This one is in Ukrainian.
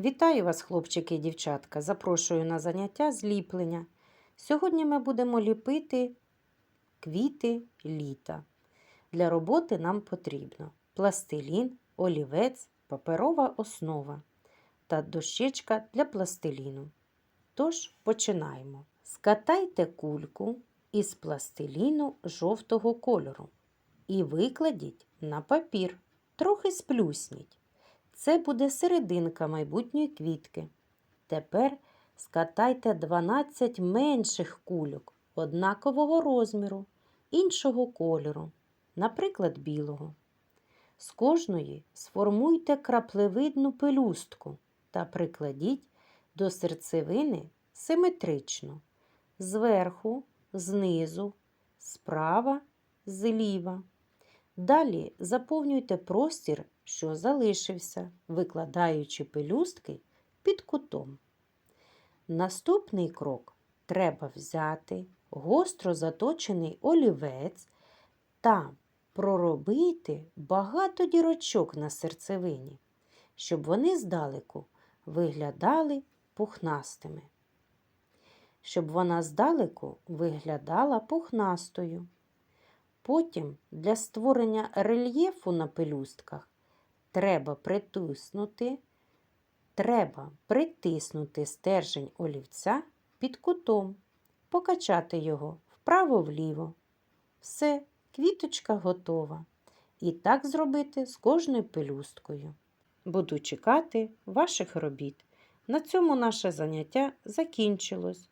Вітаю вас, хлопчики і дівчатка. Запрошую на заняття зліплення. Сьогодні ми будемо ліпити квіти літа. Для роботи нам потрібно пластилін, олівець, паперова основа та дощечка для пластиліну. Тож починаємо. Скатайте кульку із пластиліну жовтого кольору і викладіть на папір. Трохи сплюсніть. Це буде серединка майбутньої квітки. Тепер скатайте 12 менших кульок однакового розміру, іншого кольору, наприклад, білого. З кожної сформуйте краплевидну пелюстку та прикладіть до серцевини симетрично, зверху, знизу, справа, зліва. Далі заповнюйте простір, що залишився, викладаючи пелюстки під кутом. Наступний крок треба взяти гостро заточений олівець та проробити багато дірочок на серцевині, щоб вони здалеку виглядали пухнастими. Щоб вона здалеку виглядала пухнастою. Потім для створення рельєфу на пелюстках треба притиснути, треба притиснути стержень олівця під кутом, покачати його вправо-вліво. Все, квіточка готова. І так зробити з кожною пелюсткою. Буду чекати ваших робіт. На цьому наше заняття закінчилось.